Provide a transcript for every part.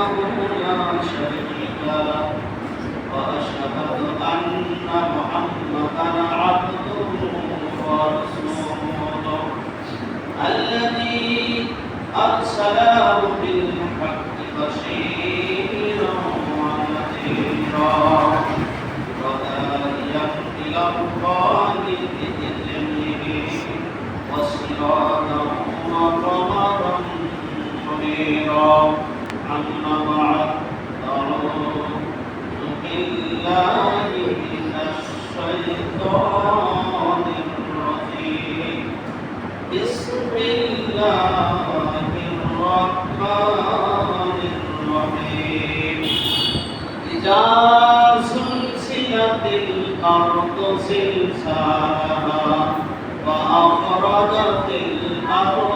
وحده وأشهد أن محمدا عبده ورسوله الذي أرسله بالحق بشيرا ونذيرا وداعيا إلى الله بإذنه وسراجا وقمرا منيرا أما بعد أعوذ بالله من الشيطان الرجيم بسم الله الرحمن الرحيم إذا سلسلت الأرض زلزالها وأخرجت الأرض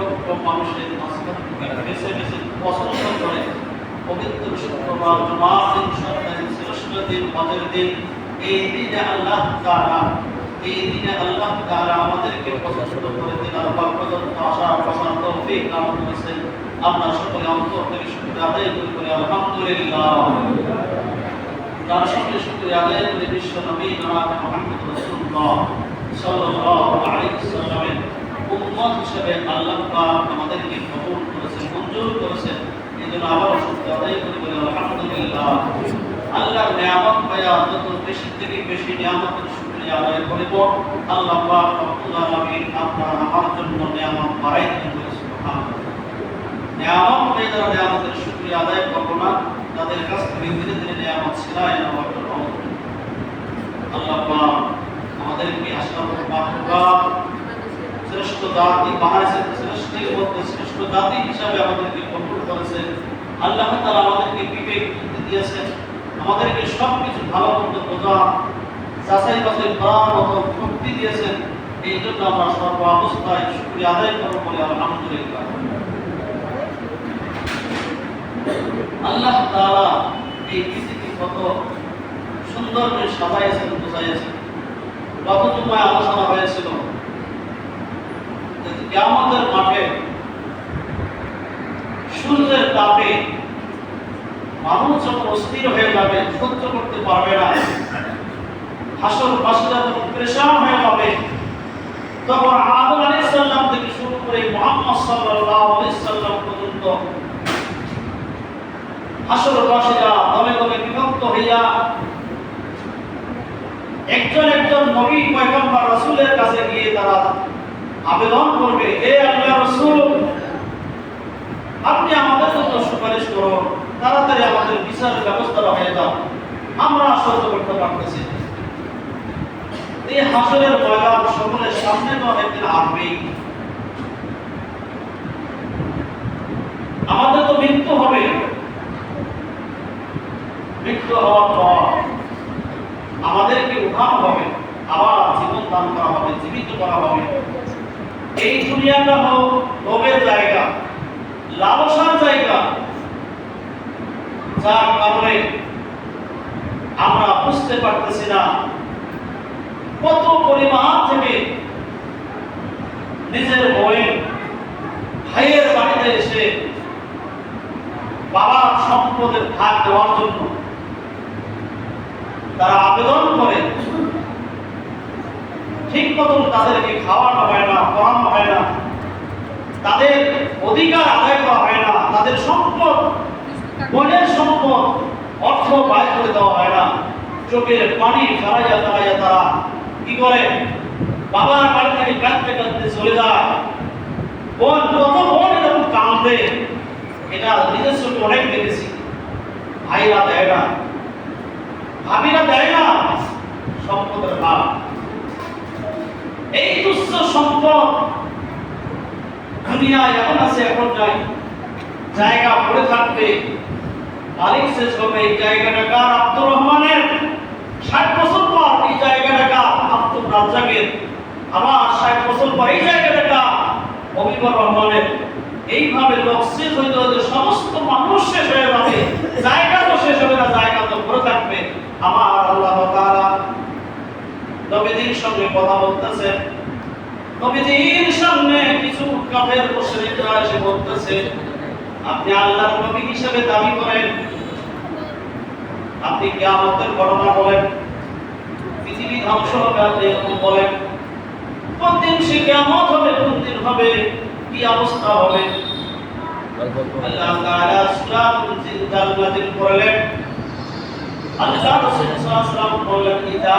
লক্ষ মানুষের মাঝখান থেকে বেছে বেছে পছন্দ করে। পবিত্র শুক্রবার জুমার দিন সপ্তাহের শ্রেষ্ঠ দিন, হজের দিন। এই দিনে আল্লাহ তাআলা, এই দিনে আল্লাহ তাআলা আমাদেরকে পছন্দ করে দিন। আল্লাহ প্রদত্ত আশা বসার তৌফিক দান করেছেন। আমরা সকলে অন্তর থেকে শুকরিয়া আদায় করি, বলে আলহামদুলিল্লাহ। তার সঙ্গে শুকরিয়া আদায় করে বিশ্ব নবী, জনাব মুহাম্মদ রাসূলুল্লাহ সাল্লাল্লাহু আলাইহি ওয়াসাল্লামের। উম্মত হিসেবে আল্লাহ পাক আমাদেরকে কবুল করেছেন, মঞ্জুর করেছেন। এই আবারও শুকরিয়া আদায় করি বলে, আলহামদুলিল্লাহ। আল্লাহর নিয়ামত পায়া যত বেশি থেকে বেশি নিয়ামতের শুকরিয়া আদায় করিব, আল্লাহ পাক রব্বুল আলামিন আপনার আমার জন্য নিয়ামত বাড়াই দিন সুবহানাল্লাহ। নিয়ামত পেয়ে যারা নিয়ামতের শুকরিয়া আদায় করব না, তাদের কাছ থেকে ধীরে ধীরে নিয়ামত জন্য আল্লাহ পাক আমাদেরকে মাখলুকাত শ্রেষ্ঠ জাতি বানাইছেন শ্রেষ্ঠের মধ্যে শ্রেষ্ঠ জাতি হিসাবে আমাদেরকে কবুল করেছেন। আল্লাহ তাআলা আমাদেরকে বিবেক বুদ্ধি দিয়েছেন। আমাদেরকে সব কিছু ভালো মন্দ বোঝা, যাচাই বাছাই করার মতো শক্তি দিয়েছেন। এই জন্য আমরা সর্ব অবস্থায় শুক্রিয়া আদায় করব বলে আলহামদুলিল্লাহ। আল্লাহ তাআলা এই পৃথিবী কত সুন্দর করে সাজাইয়েছেন, বোঝাইয়েছেন। গত জুমায় আলোচনা হয়েছিল কিয়ামতের মাঠে সূর্যের তাপে মানুষ যখন অস্থির হয়ে যাবে, সহ্য করতে পারবে না। হাসর বাসীরা যখন পরেশান হয়ে যাবে, তখন আদম আলাইহিস সালাম থেকে শুরু করে মুহাম্মদ সাল্লাল্লাহু আলাইহি সাল্লাম পর্যন্ত হাসরবাসীরা দমে দমে বিভক্ত হইয়া একজন একজন নবী পয়গম্বর রাসূলের কাছে গিয়ে তারা আবেদন করবে, হে আল্লাহ রাসূল, আপনি আমাদের জন্য সুপারিশ করুন তাড়াতাড়ি আমাদের বিচারের ব্যবস্থা হয়ে যাও আমরা সহ্য করতে পারতেছি এই ময়দান সকলের সামনে তো একদিন আসবেই। আমাদের তো মৃত্যু হবে। মৃত্যু হওয়ার পর আমাদেরকে উঠানো হবে, আবার জীবন দান করা হবে, জীবিত করা হবে। এই দুনিয়াটা হোক লোভের জায়গা, লালসার জায়গা। যার কারণে আমরা বুঝতে পারতেছি না কত পরিমাণ থেকে নিজের বই ভাইয়ের বাড়িতে এসে বাবার সম্পদের ভাগ দেওয়ার জন্য তারা আবেদন করে। ঠিক মতন তাদেরকে খাওয়ানো হয় না পড়ানো হয় না। তাদের অধিকার আদায় করা হয় না, তাদের সম্পদ বনের সম্পদ, অর্থ ব্যয় করে দেওয়া হয় না। চোখের পানি খারাইয়া দাঁড়াইয়া তারা কি করে? বাবার বাড়ি থেকে কাঁদতে কাঁদতে চলে যায়। বোন এরকম কাঁদে? এটা নিজের চোখে অনেক দেখেছি। ভাইরা দেয় না। ভাবিরা দেয় না। সম্পদের ভাব এই তুচ্ছ সম্পদ দুনিয়া এখন আছে, এখন নাই। জায়গা পড়ে থাকবে মালিক শেষ হবে। এই জায়গাটা কার? আব্দুর রহমানের। ষাট বছর পর এই জায়গাটা কার? আব্দুর রাজ্জাকের। আবার ষাট বছর পর এই জায়গাটা কার? হবিবুর রহমানের। এইভাবে লোক শেষ হইতে হইতে সমস্ত মানুষ শেষ হয়ে যাবে জায়গা তো শেষ হবে না জায়গা তো পড়ে থাকবে আমার আল্লাহ তাআলা নবীজির সঙ্গে কথা বলতেছে। নবীজির সামনে কিছু কাফের মুশরিকরা এসে বলতেছে, আপনি আল্লাহর নবী হিসেবে দাবি করেন। আপনি কিয়ামতের ঘটনা বলেন, পৃথিবী ধ্বংস হবে আপনি এরকম বলেন। কোন দিন সে কিয়ামত হবে, কোন দিন হবে, কি অবস্থা হবে? আল্লাহ তাআলা সূরা জিলজাল নাযিল করলেন আল্লাহ রাসূল সাল্লাল্লাহু আলাইহি ওয়াসাল্লাম বললেন, ইদা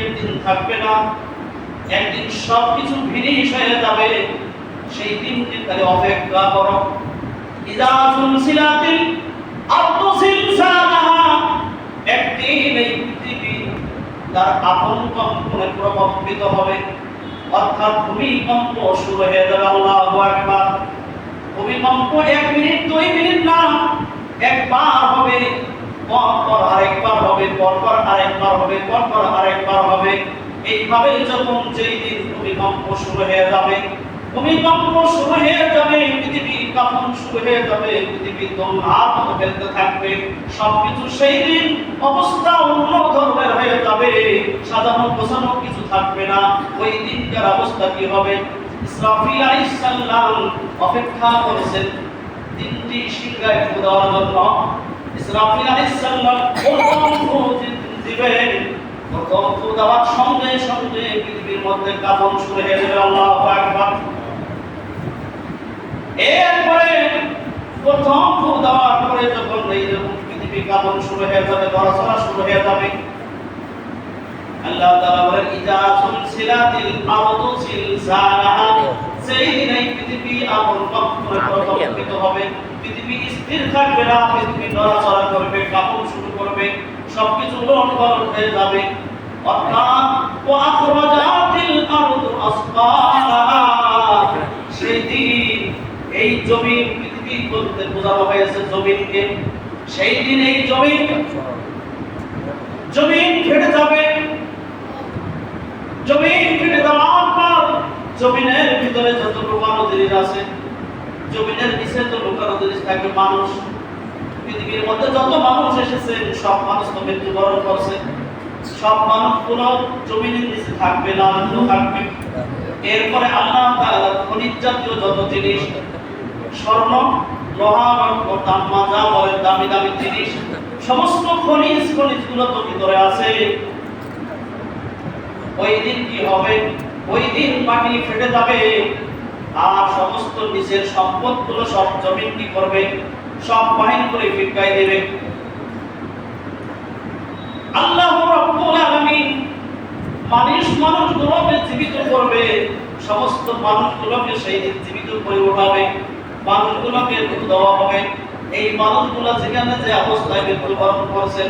একদিন থাকবে না, একদিন সব ভিনিশ হয়ে যাবে, সেই দিনটি তাহলে অপেক্ষা করো। ইদা সুলসিলাতিল আরদু একদিন এই পৃথিবী তার আপন কম্পনে প্রকম্পিত হবে। অর্থাৎ ভূমিকম্প শুরু হয়ে যাবে, আল্লাহু আকবার। ভূমিকম্প এক মিনিট, দুই মিনিট না, একবার হবে। পরপর আরেকবার হবে, পরপর আরেকবার হবে, পরপর আরেকবার হবে। এইভাবে যখন যেই দিন ভূমিকম্প শুরু হয়ে যাবে, ভূমিকম্প শুরু হয়ে যাবে, পৃথিবী কখন শুরু হয়ে যাবে, পৃথিবী দোলনার ফেলতে থাকবে, সবকিছু সেই দিন অবস্থা অন্য ধরনের হয়ে যাবে। সাজানো গোছানো কিছু থাকবে না। ওই দিনকার অবস্থা কি হবে? ইসরাফিল আলাইহিস অপেক্ষা করেছেন, তিনটি সিংহায় দেওয়ার জন্য। ইসরাফিল আলাইহিস সালাম প্রথম ফু দিবেন প্রথম ফু দেওয়ার সঙ্গে সঙ্গে পৃথিবীর মধ্যে কাঁপন শুরু হয়ে যাবে আল্লাহু আকবার। এরপরে প্রথম ফু দেওয়ার পরে যখন এই রকম পৃথিবী কাঁপন শুরু হয়ে যাবে নড়াচড়া শুরু হয়ে যাবে আল্লাহ তাআলা বলেন ইজা সুলসিলাতিল আরদু সিলসালাহা সেই দিন এই পৃথিবী আপন প্রকম্পিত হবে। পৃথিবী স্থির থাকবে না পৃথিবী নড়াচড়া করবে কাঁপন শুরু করবে সবকিছু লড়বড় হয়ে যাবে। অর্থাৎ ওয়া আখরাজাতিল আরদু আসফালাহা সেই দিন এই জমিন পৃথিবী বলতে বোঝানো হয়েছে জমিনকে। সেই দিন এই জমিন জমিন ফেটে যাবে। জমিন ফেটে যাওয়ার পর জমিনের ভিতরে যত জিনিস আছে জমিনের নিচে তো লুকানো জিনিস থাকে মানুষ। পৃথিবীর মধ্যে যত মানুষ এসেছে, সব মানুষ তো মৃত্যুবরণ করছে। সব মানুষ কোনো জমিনের নিচে থাকবে না আনন্দ থাকবে। এরপরে আল্লাহ তাআলা খনিজ জাতীয় যত জিনিস, স্বর্ণ, লোহা তাম্মা যা বলেন দামি দামি জিনিস, সমস্ত খনিজ, খনিজগুলো তো ভিতরে আছে। ওই দিন কি হবে? ওই দিন মাটি ফেটে যাবে। আর সমস্ত নিচের সম্পদগুলো সব কি করবে? সব বাহিনী করে দেবে। আল্লাহ রাব্বুল আলামিন মানুষ মানুষগুলোকে জীবিত করবে। সমস্ত মানুষগুলোকে সেই দিন জীবিত করে উঠাবে। মানুষগুলোকে দেওয়া হবে। এই মানুষগুলো যেখানে যে অবস্থায় মৃত্যুবরণ করছেন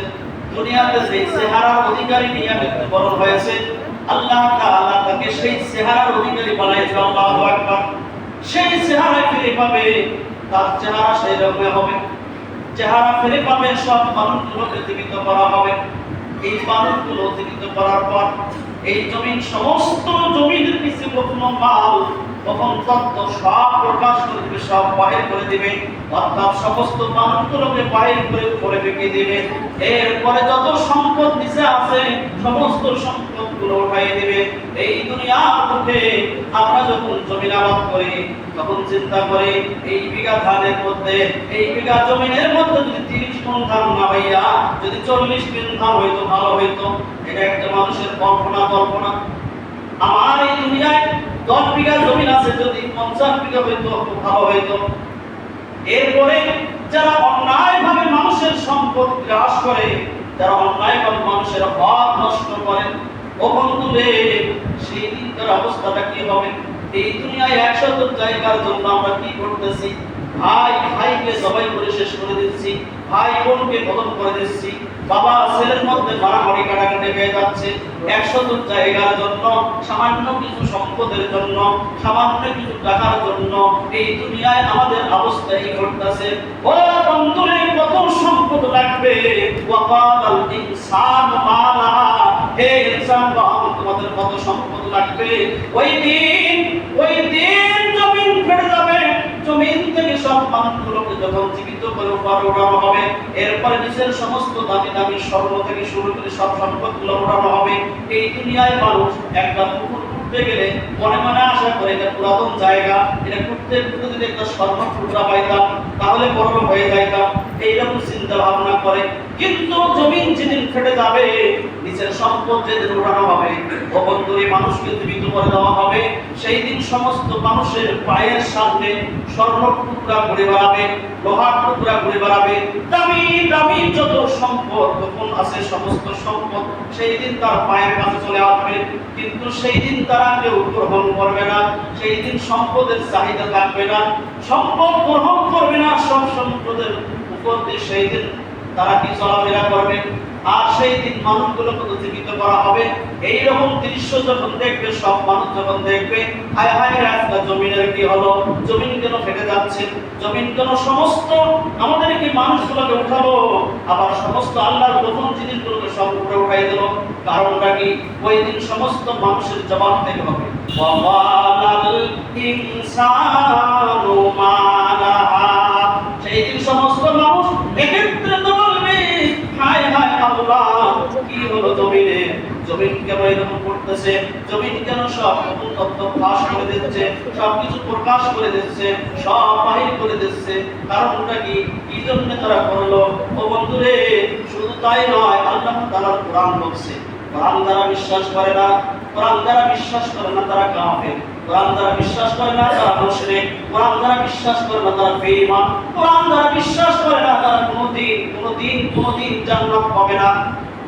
দুনিয়াতে যে চেহারার অধিকারী নিয়ে মৃত্যুবরণ হয়েছে আল্লাহ তাআলা তাকে সেই চেহারার অধিকারী বানাইছে, আল্লাহু আকবার। সেই চেহারা ফিরে পাবে, তার চেহারা সেই রকম হবে। চেহারা ফিরে পাবে, সব মানুষগুলোকে জীবিত করা হবে। এই মানুষগুলো জীবিত করার পর এই জমিন, সমস্ত জমিনের নিচে কোনো মাল তখন তত্ত্ব সব প্রকাশ করে দিবে, সব বাহির করে দিবে। অর্থাৎ সমস্ত মানুষগুলোকে বাহির করে উপরে ফেঁকে দিবে। এরপরে যত সম্পদ নিচে আছে, সমস্ত সম্পদগুলো উঠাই দিবে। এই দুনিয়ার মধ্যে আমরা যখন জমিন আবাদ করি, তখন চিন্তা করি, এই বিঘা ধানের মধ্যে, এই বিঘা জমিনের মধ্যে যদি তিরিশ মন ধান না হইয়া, যদি চল্লিশ মন ধান হইতো, ভালো হইতো। এটা একটা মানুষের কল্পনা কল্পনা। আমার এই দুনিয়ায় দশ বিঘা জমিন আছে, যদি পঞ্চাশ বিঘা হইতো ভালো হইতো। এরপরে যারা অন্যায় ভাবে মানুষের সম্পদ গ্রাস করে, যারা অন্যায় ভাবে মানুষের হক নষ্ট করে কখন তুলে সেই দিনকার অবস্থাটা কি হবে? এই দুনিয়ায় একশত জায়গার জন্য আমরা কি করতেছি? ভাই, ভাইকে সবাই করে শেষ করে দিচ্ছি। ভাই, বোনকে বদল করে দিচ্ছি। বাবা ছেলের মধ্যে মারামারি কাটাকাটি হয়ে যাচ্ছে। একশত জায়গার জন্য, সামান্য কিছু সম্পদের জন্য, সামান্য কিছু টাকার জন্য এই দুনিয়ায় আমাদের অবস্থা ঘটতেছে। বন্ধুরে, কত সম্পদ লাগবে? ওয়াকাল ইনসান মালা। হে ইনসান তোমাদের কত সম্পদ লাগবে? ওই দিন ওই দিন জমিন যাবে। জমিন থেকে সব মানুষগুলোকে যখন জীবিত করে উঠানো হবে। এরপরে নিজের সমস্ত দামি দামি স্বর্ণ থেকে শুরু করে সব সম্পদগুলো উঠানো হবে। এই দুনিয়ায় মানুষ একটা পুকুর ঘুরতে গেলে মনে মনে আশা করে এটা পুরাতন জায়গা। এটা ঘুরতে ঘুরতে যদি একটা স্বর্ণ টুকরা পাইতাম, তাহলে বড় হয়ে যাইতাম। এইরকম চিন্তা ভাবনা করে। কিন্তু জমিন যেদিন ফেটে যাবে, নিচের সম্পদ যেদিন উঠানো হবে তখন করে মানুষকে জীবিত করে দেওয়া হবে, সেই দিন সমস্ত মানুষের পায়ের সামনে স্বর্ণ টুকরা ঘুরে বেড়াবে, লোহার টুকরা ঘুরে বেড়াবে। দামি দামি যত সম্পদ তখন আছে, সমস্ত সম্পদ, সেই দিন তার পায়ের কাছে চলে আসবে। কিন্তু সেই দিন তারা কেউ গ্রহণ করবে না, সেই দিন সম্পদের চাহিদা থাকবে না। সম্পদ গ্রহণ করবে না, সব সম্পদের উপর সেই দিন তারা কি চলাফেরা করবে? আর সেই দিন মানুষগুলোকে তো জীবিত করা হবে। এই রকম দৃশ্য যখন দেখবে, সব মানুষ যখন দেখবে, হায় হায় রাস্তা জমিনের কি হলো? জমিন কেন ফেটে যাচ্ছে? জমিন কেন সমস্ত আমাদের কি মানুষগুলোকে উঠালো? আবার সমস্ত আল্লাহর প্রথম জিনিসগুলোকে সব উপরে উঠাই দিল। কারণটা কি? ওই দিন সমস্ত মানুষের জবাব দিতে হবে। ইনসানু মা লাহা সেই দিন সমস্ত মানুষ একত্রে তো বলবে হায় হায় আল্লাহ কি হলো জমিনে। জমিন কেন এরকম করতেছে? জমিন কেন সব নতুন তথ্য ফাঁস করে দিচ্ছে? সব কিছু প্রকাশ করে দিচ্ছে, সব বাহির করে দিচ্ছে। কারণটা কি? কি জন্য তারা করল? ও বন্ধুরে, শুধু তাই নয়, আল্লাহ তাআলার কোরআন বলছে, কোরআন দ্বারা বিশ্বাস করে না, কোরআন দ্বারা বিশ্বাস করে না তারা কাফের। কোরআন দ্বারা বিশ্বাস করে না তারা মুশরিক। কোরআন দ্বারা বিশ্বাস করে না তারা বেঈমান। কোরআন দ্বারা বিশ্বাস করে না তারা কোনোদিন কোনোদিন কোনোদিন জান্নাত পাবে না।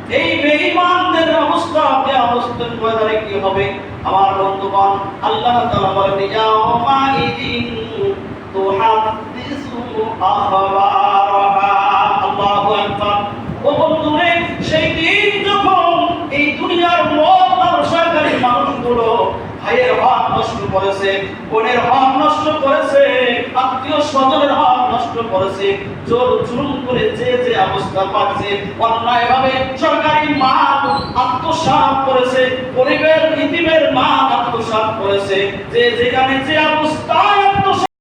এই বেঈমানদের অবস্থা, আপনি অবস্থার ময়দানে কি হবে? আমার বন্ধুগণ, আল্লাহ তাআলা বলেন ইয়াউমা ইদিন তুহাদ্দিসু আখবারাহা। আল্লাহু আকবার। ও বন্ধুরে, সেই দিন যখন এই দুনিয়ার মত ব্যবসাকারী মানুষগুলো ভাইয়ের হক নষ্ট করেছে, বোনের হক নষ্ট করেছে, আত্মীয় স্বজনের হক নষ্ট করেছে। জোর জুলুম করে যে যে অবস্থা পাচ্ছে, অন্যায়ভাবে সরকারি মাল আত্মসাৎ করেছে, গরিবের ইতিমের মাল আত্মসাৎ করেছে। যে যেখানে যে অবস্থা